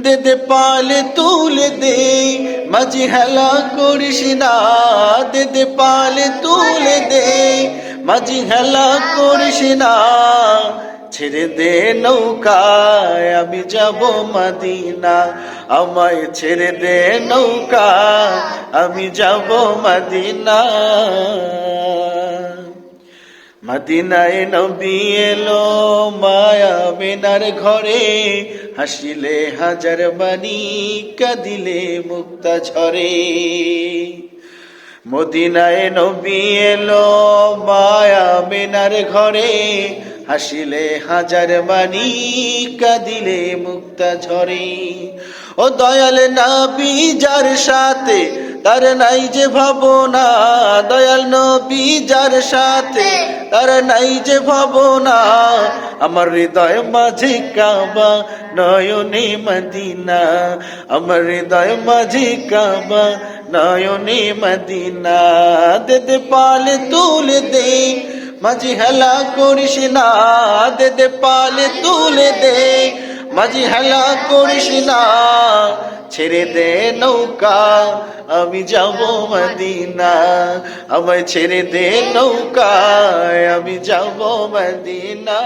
দে দে পালে তুলে দে মাঝি হেলা করিস না। দে দে পালে তুলে দে মাঝি হেলা করিস না। ছেড়ে দে নৌকায়, আমি যাব মদিনা। আমায় ছেড়ে দে নৌকা আমি যাব মদিনা। মদিনায় নবী এলো মায়া বেনার ঘরে। হাসিলে হাজার বাণী, কাঁদিলে মুক্তা ঝরে। মদিনায় নবী এলো মায়া বেনার ঘরে। হাসিলে হাজার বাণী, কাঁদিলে মুক্তা ঝরে। ও দয়াল নাবি যার সাথে তার নাই যে ভাবনা, দয়াল নবী যার সাথে। তার নাই যে ভাবনা, আমার হৃদয় মাঝে কাবা, নয়নে মদিনা। আমার হৃদয় মাঝে কাবা, নয়নে মদিনা। দে দে পালে তুলে দে, মাঝি হেলা করিস না। দে দে পালে তুলে দে, মাঝি হেলা করিস না। ছেড়ে দে নৌকা আমি যাব মদিনা। আমায় ছেড়ে দে নৌকা আমি যাব মদিনা।